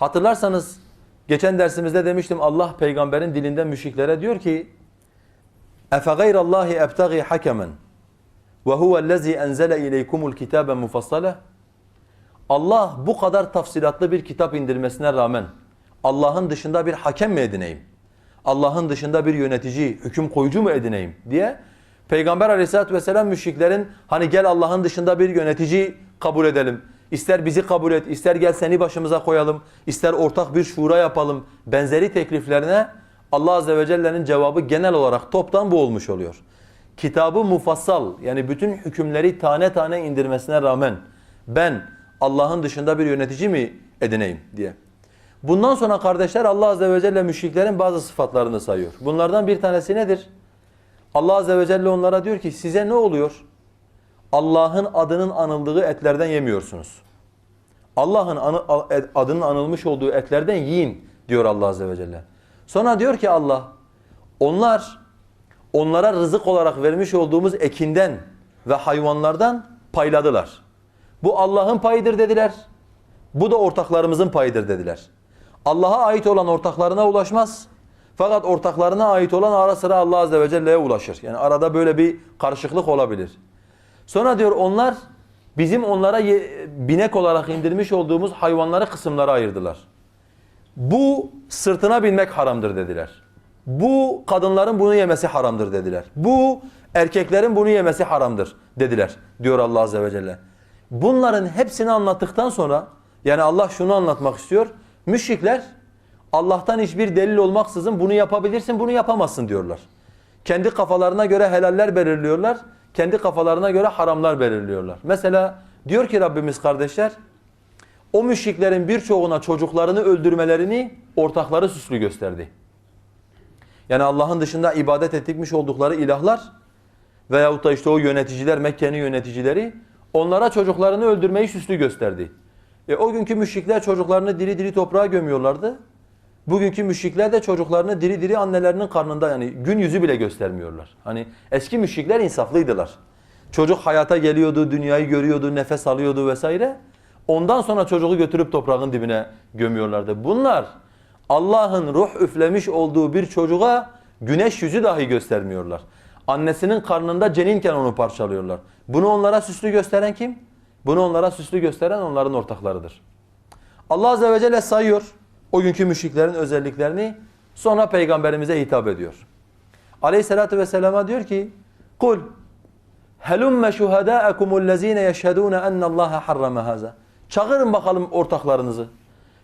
Hatırlarsanız geçen dersimizde demiştim Allah peygamberin dilinden müşriklere diyor ki اَفَغَيْرَ اللّٰهِ اَبْتَغِي حَكَمًا وَهُوَ الَّذ۪ي اَنْزَلَ اِلَيْكُمُ الْكِتَابَ مُفَصَّلًا Allah bu kadar tafsilatlı bir kitap indirmesine rağmen Allah'ın dışında bir hakem mi edineyim? Allah'ın dışında bir yönetici, hüküm koyucu mu edineyim diye Peygamber aleyhissalatü vesselam müşriklerin hani gel Allah'ın dışında bir yönetici kabul edelim. İster bizi kabul et, ister gel seni başımıza koyalım, ister ortak bir şura yapalım benzeri tekliflerine Allah azze ve celle'nin cevabı genel olarak toptan bu olmuş oluyor. Kitabı mufassal yani bütün hükümleri tane tane indirmesine rağmen ben Allah'ın dışında bir yönetici mi edineyim diye. Bundan sonra kardeşler Allah azze ve celle müşriklerin bazı sıfatlarını sayıyor. Bunlardan bir tanesi nedir? Allah azze ve celle onlara diyor ki size ne oluyor? Allah'ın adının anıldığı etlerden yemiyorsunuz. Allah'ın adının anılmış olduğu etlerden yiyin diyor Allah azze ve celle. Sonra diyor ki Allah onlar onlara rızık olarak vermiş olduğumuz ekinden ve hayvanlardan payladılar. Bu Allah'ın payıdır dediler. Bu da ortaklarımızın payıdır dediler. Allah'a ait olan ortaklarına ulaşmaz. Fakat ortaklarına ait olan ara sıra Allah azze ve celle'ye ulaşır. Yani arada böyle bir karışıklık olabilir. Sonra diyor onlar bizim onlara binek olarak indirmiş olduğumuz hayvanları kısımlara ayırdılar. Bu sırtına binmek haramdır dediler. Bu kadınların bunu yemesi haramdır dediler. Bu erkeklerin bunu yemesi haramdır dediler diyor Allah azze ve celle. Bunların hepsini anlattıktan sonra yani Allah şunu anlatmak istiyor. Müşrikler Allah'tan hiçbir delil olmaksızın bunu yapabilirsin bunu yapamazsın diyorlar. Kendi kafalarına göre helaller belirliyorlar. Kendi kafalarına göre haramlar belirliyorlar. Mesela diyor ki Rabbimiz kardeşler o müşriklerin birçoğuna çocuklarını öldürmelerini ortakları süslü gösterdi. Yani Allah'ın dışında ibadet ettikmiş oldukları ilahlar veyahut da işte o yöneticiler, Mekke'nin yöneticileri onlara çocuklarını öldürmeyi süslü gösterdi. E, o günkü müşrikler çocuklarını diri diri toprağa gömüyorlardı. Bugünkü müşrikler de çocuklarını diri diri annelerinin karnında yani gün yüzü bile göstermiyorlar. Hani eski müşrikler insaflıydılar. Çocuk hayata geliyordu, dünyayı görüyordu, nefes alıyordu vesaire. Ondan sonra çocuğu götürüp toprağın dibine gömüyorlardı. Bunlar Allah'ın ruh üflemiş olduğu bir çocuğa güneş yüzü dahi göstermiyorlar. Annesinin karnında ceninken onu parçalıyorlar. Bunu onlara süslü gösteren kim? Bunu onlara süslü gösteren onların ortaklarıdır. Allah Azze ve Celle sayıyor o günkü müşriklerin özelliklerini sonra peygamberimize hitap ediyor. Aleyhissalatü vesselama diyor ki Kul helümme şuhadâekumullezîne yeşhedûne ennallâhe harrame hâzâ Çağırın bakalım ortaklarınızı.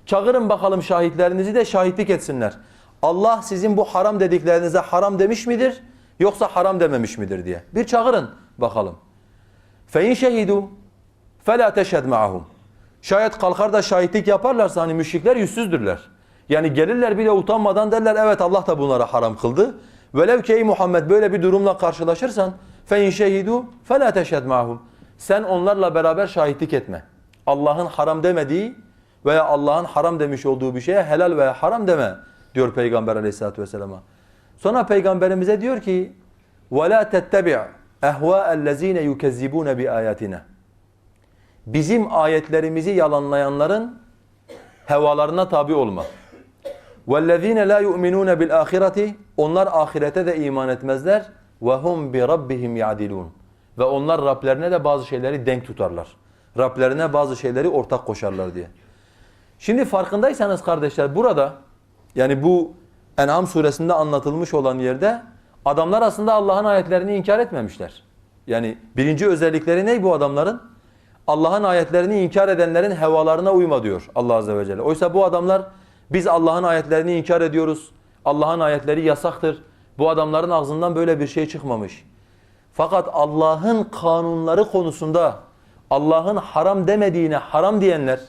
Çağırın bakalım şahitlerinizi de şahitlik etsinler. Allah sizin bu haram dediklerinize haram demiş midir yoksa haram dememiş midir diye. Bir çağırın bakalım. فَاِنْ شَهِدُوا فَلَا تَشْهَدْ مَعَهُمْ Şayet kalkar da şahitlik yaparlarsa hani müşrikler yüzsüzdürler. Yani gelirler bile utanmadan derler evet Allah da bunlara haram kıldı. Velev ki ey Muhammed böyle bir durumla karşılaşırsan فَاِنْ شَهِدُوا فَلَا تَشْهَدْ مَعَهُمْ Sen onlarla beraber şahitlik etme. Allah'ın haram demediği veya Allah'ın haram demiş olduğu bir şeye helal veya haram deme diyor Peygamber aleyhissalatü vesselama. Sonra Peygamberimize diyor ki وَلَا تَتَّبِعْ اَهْوَاءَ الَّذ۪ينَ يُكَذِّبُونَ بِآيَاتِنَا Bizim ayetlerimizi yalanlayanların hevalarına tabi olma. وَالَّذ۪ينَ لَا يُؤْمِنُونَ بِالْآخِرَةِ Onlar ahirete de iman etmezler. وَهُمْ بِرَبِّهِمْ يَعْدِلُونَ Ve onlar Rablerine de bazı şeyleri denk tutarlar. Rablerine bazı şeyleri ortak koşarlar diye. Şimdi farkındaysanız kardeşler burada yani bu En'am suresinde anlatılmış olan yerde adamlar aslında Allah'ın ayetlerini inkar etmemişler. Yani birinci özellikleri ne bu adamların? Allah'ın ayetlerini inkar edenlerin hevalarına uyma diyor Allah azze ve celle. Oysa bu adamlar biz Allah'ın ayetlerini inkar ediyoruz. Allah'ın ayetleri yasaktır. Bu adamların ağzından böyle bir şey çıkmamış. Fakat Allah'ın kanunları konusunda Allah'ın haram demediğine haram diyenler,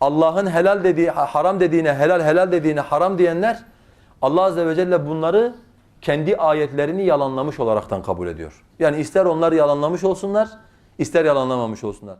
Allah'ın helal dediği haram dediğine helal helal dediğine haram diyenler Allah azze ve celle bunları kendi ayetlerini yalanlamış olaraktan kabul ediyor. Yani ister onlar yalanlamış olsunlar, ister yalanlamamış olsunlar.